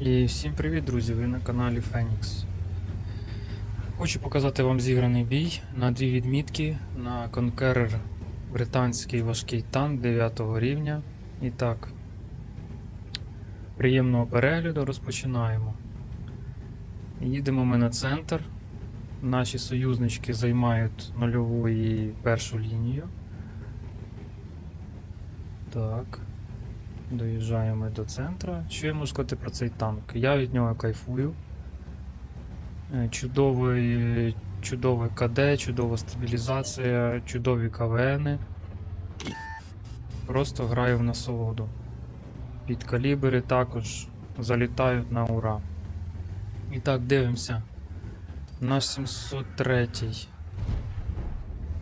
І всім привіт, друзі! Ви на каналі Phoenix. Хочу показати вам зіграний бій на дві відмітки на Conqueror британський важкий танк 9 рівня. І так, приємного перегляду розпочинаємо. Їдемо ми на центр. Наші союзнички займають нульову і першу лінію. Так. Доїжджаємо до центра. Що я можу сказати про цей танк? Я від нього кайфую. Е, Чудовий, чудовий КД, чудова стабілізація, чудові КВНи. Просто граю в насолоду. Під калібри також залітають на ура. І так, дивимося. Наш 703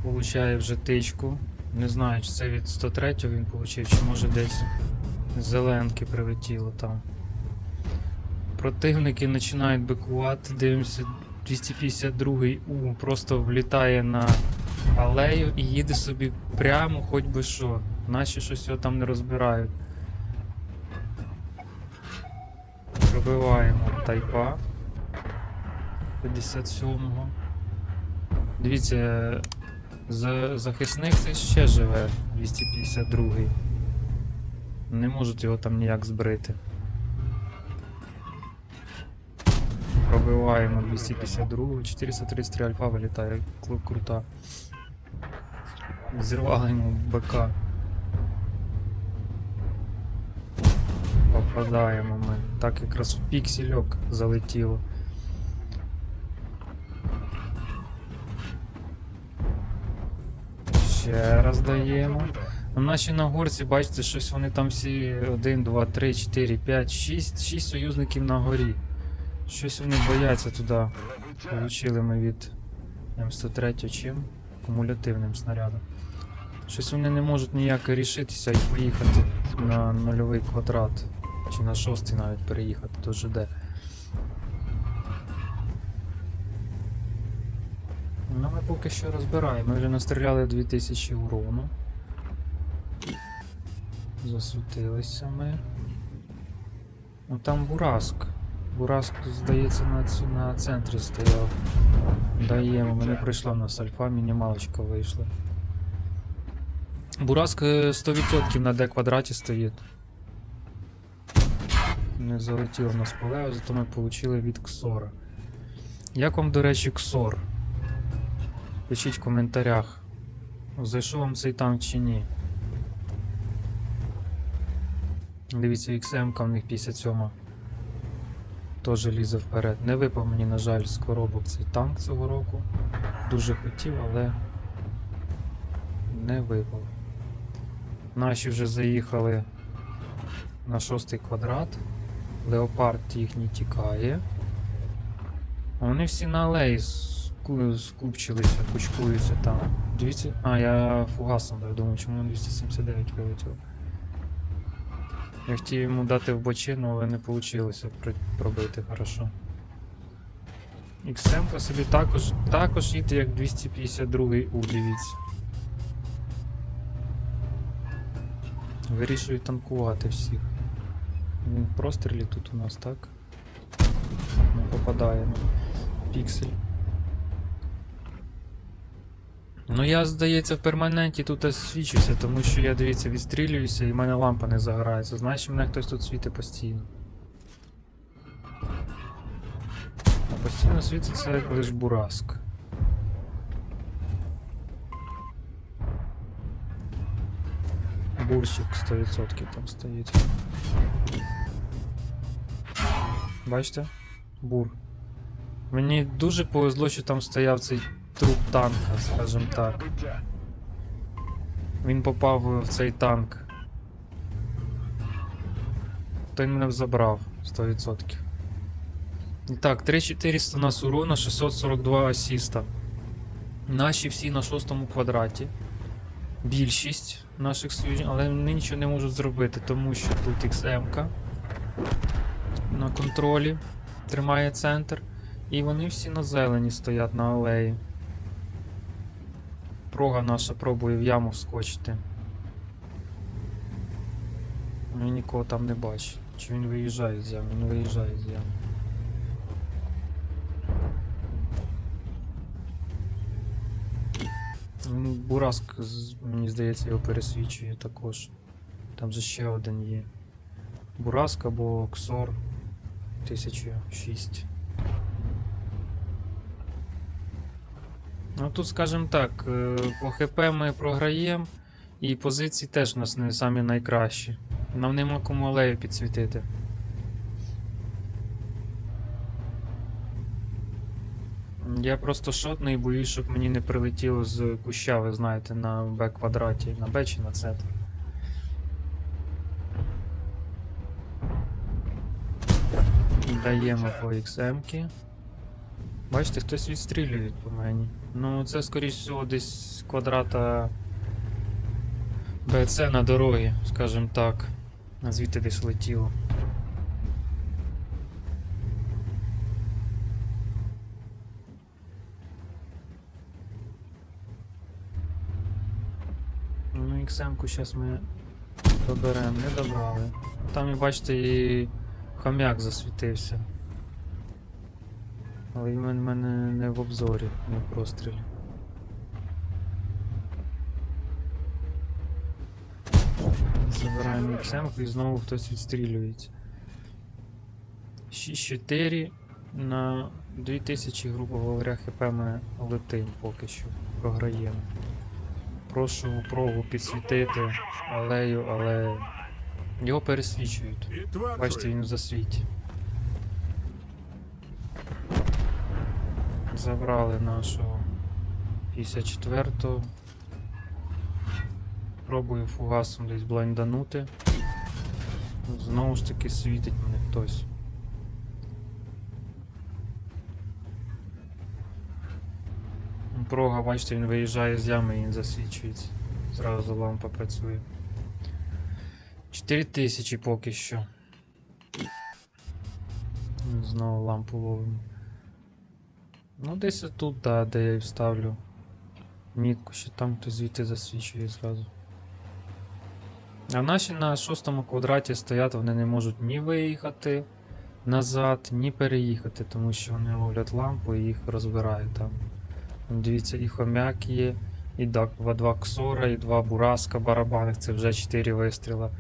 получає вже тичку. Не знаю, чи це від 103 він получив, чи може десь зеленки прилетіло там. Противники починають бикувати, дивимося, 252-й У просто влітає на алею і їде собі прямо хоч би що. Наче щось його там не розбирають. Пробиваємо тайпа 57-го. Дивіться, за- захисник це ще живе 252-й. Не можуть його там ніяк збрити. Пробиваємо 252, 433 альфа вилітає, крута. Зірвали йому БК. Попадаємо ми. Так якраз в піксельок залетіло. Ще раз даємо. Ну, наші на горці, бачите, щось вони там всі 1, 2, 3, 4, 5, 6, 6 союзників на горі. Щось вони бояться туди. Получили ми від М103 чим? Кумулятивним снарядом. Щось вони не можуть ніяк рішитися і поїхати на нульовий квадрат. Чи на шостий навіть переїхати до ЖД. Ну ми поки що розбираємо. Ми вже настріляли 2000 урону. Засвітилися ми. Ну там Бураск. Бураск, здається, на, ці- на центрі стояв. Даємо, мене прийшла в нас альфа, мінімалочка вийшла. Бураск е, 100% на Д квадраті стоїть. Не залетіло в нас поле, зато ми отримали від Ксора. Як вам, до речі, Ксор? Пишіть в коментарях. Зайшов вам цей танк чи ні. Дивіться, XM в них 57. Теж лізе вперед. Не випав мені, на жаль, з коробок цей танк цього року. Дуже хотів, але не випав. Наші вже заїхали на шостий квадрат. Леопард їхній тікає. Вони всі на алеї скупчилися, кучкуються там. Дивіться. А, я фугасом дав, думаю, чому 279 вилетів. Я хотів йому дати в бочину, але не вийшло пробити хорошо. XM собі також, також їде як 252 У, дивіться. Вирішують танкувати всіх. Він в прострілі тут у нас, так? Ми попадаємо. Піксель. Ну я, здається, в перманенті тут свічуся, тому що я, дивіться, відстрілююся і в мене лампа не загорається. Значить мене хтось тут світить постійно. А постійно світиться лише бураск. Бурщик 100% там стоїть. Бачите? Бур. Мені дуже повезло, що там стояв цей труп танка, скажімо так. Він попав в цей танк. То він мене забрав 100%. І так, 3400 у нас урона, 642 асіста. Наші всі на шостому квадраті. Більшість наших союзників, але вони нічого не можуть зробити, тому що тут XM на контролі тримає центр. І вони всі на зелені стоять на алеї. Прога наша пробує в яму вскочити. І нікого там не бачить. Чи він виїжджає з ями? Він виїжджає з ями. Ну, Бураск, мені здається, його пересвічує також. Там же ще один є. Бураск або Ксор 1006. Ну тут, скажімо так, е, по ХП ми програємо, і позиції теж у нас не самі найкращі. Нам нема кому алею підсвітити. Я просто шотний боюсь, щоб мені не прилетіло з куща, ви знаєте, на Б квадраті, на Б чи на С. Даємо по XM-ки. Бачите, хтось відстрілює по мені. Ну, це, скоріш всього, десь квадрата БЦ на дорогі, скажімо так. Звідти десь летіло. Ну, XM-ку зараз ми доберемо, не добрали. Там і бачите, і хомяк засвітився. Але він в мене не в обзорі, не в прострілі. Забираємо XM і знову хтось відстрілюється. 6-4 на 2000, грубо говоря, хп ми летим поки що. Програємо. Прошу прогу підсвітити алею, але його пересвічують. Бачите, він в засвіті. Забрали нашого 54-го. Пробую фугасом десь блайнданути. Знову ж таки світить мене хтось. Прога, бачите, він виїжджає з ями і він засвічується. Зразу лампа працює. 4000 поки що. Знову лампу ловимо. Ну, десь тут, да, де я і вставлю мітку, що там хтось звідти засвічує зразу. А наші на шостому квадраті стоять, вони не можуть ні виїхати назад, ні переїхати, тому що вони ловлять лампу і їх розбирають там. Дивіться, і хомяк є, і два, ксора, і два бураска барабанних, це вже 4 вистріла.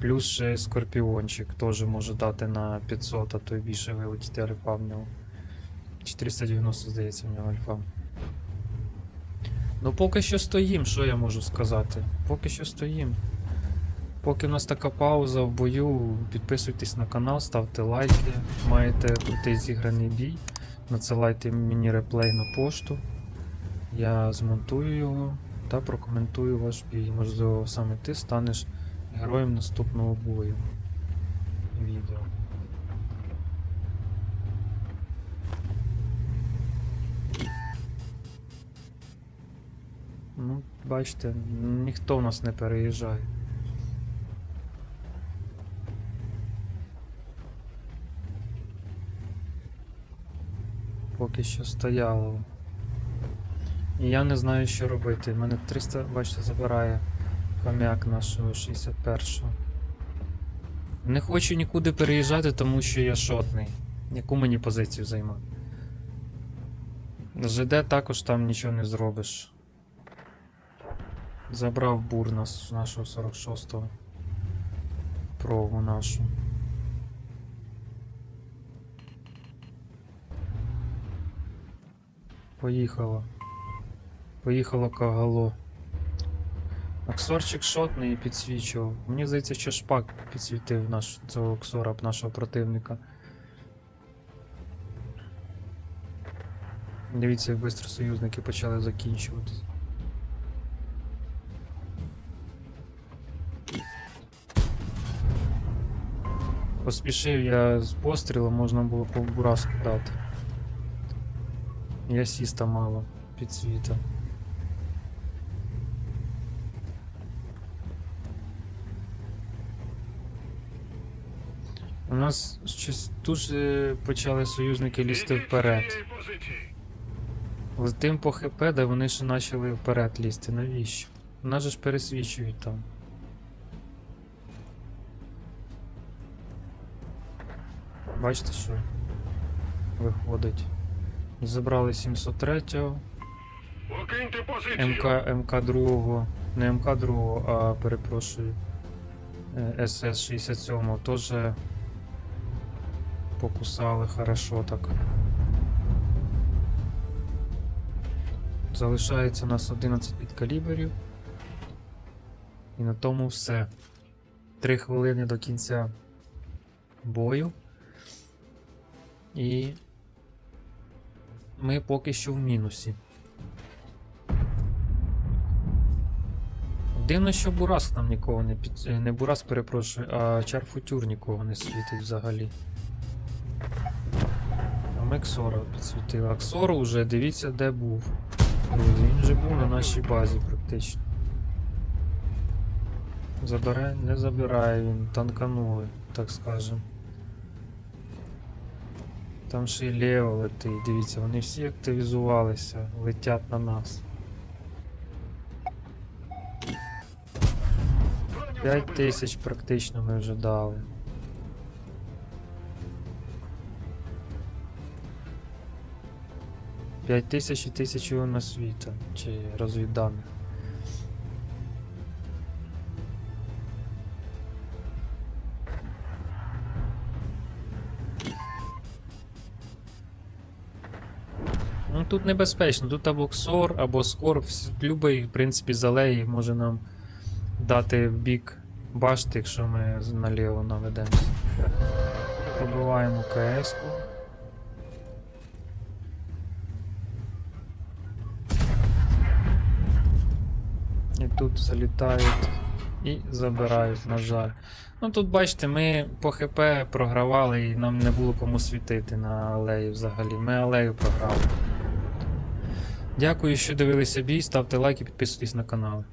Плюс ще скорпіончик теж може дати на 500, а то й більше вилетіти в нього. 490, здається, в нього альфа. Ну поки що стоїм, що я можу сказати? Поки що стоїм. Поки в нас така пауза в бою, підписуйтесь на канал, ставте лайки, маєте крутий зіграний бій, надсилайте мені реплей на пошту. Я змонтую його та прокоментую ваш бій. Можливо, саме ти станеш героєм наступного бою. Відео. Бачите, ніхто в нас не переїжджає. Поки що стояло. І я не знаю, що робити. Мене 300, бачите, забирає хомяк нашого 61-го. Не хочу нікуди переїжджати, тому що я шотний. Яку мені позицію займати? ЖД також там нічого не зробиш. Забрав бур нас, нашого 46-го. Прогу нашу. Поїхала. Поїхало кагало. Аксорчик шотний підсвічував. Мені здається, що шпак підсвітив наш, цього ксора нашого противника. Дивіться, як швидко союзники почали закінчуватись. Поспішив я з пострілом, можна було по бураску дати. І асіста мало підсвіта. У нас щось дуже почали союзники лізти вперед. Летим по ХП, де вони ще почали вперед лізти. Навіщо? Нас ж пересвічують там. Бачите, що виходить. Забрали 703-го, МК, МК-2, не МК-2, а перепрошую. е, СС-67 теж покусали хорошо так. Залишається у нас 11 підкаліберів. І на тому все. Три хвилини до кінця бою. І ми поки що в мінусі. Дивно, що Бураск нам нікого не під. е, Не Бураск, перепрошую, а Чарфутюр нікого не світить взагалі. А ми Ксора підсвітили. А Ксору вже дивіться, де був. Він же був на нашій базі практично. Забирає, не забирає він, танканули, так скажем. Там ще й Лео летить, дивіться, вони всі активізувалися, летять на нас. 5 тисяч практично ми вже дали. П'ять тисяч і тисячу на світа, чи розвідданих. Тут небезпечно, тут або ксор, або скор, любий, в принципі, з алеї може нам дати в бік башти, якщо ми наліво наведемося. Пробиваємо КС-ку. І тут залітають і забирають, на жаль. Ну тут бачите, ми по ХП програвали і нам не було кому світити на алеї взагалі. Ми алею програли. Дякую, що дивилися бій, ставте лайки, підписуйтесь на канал.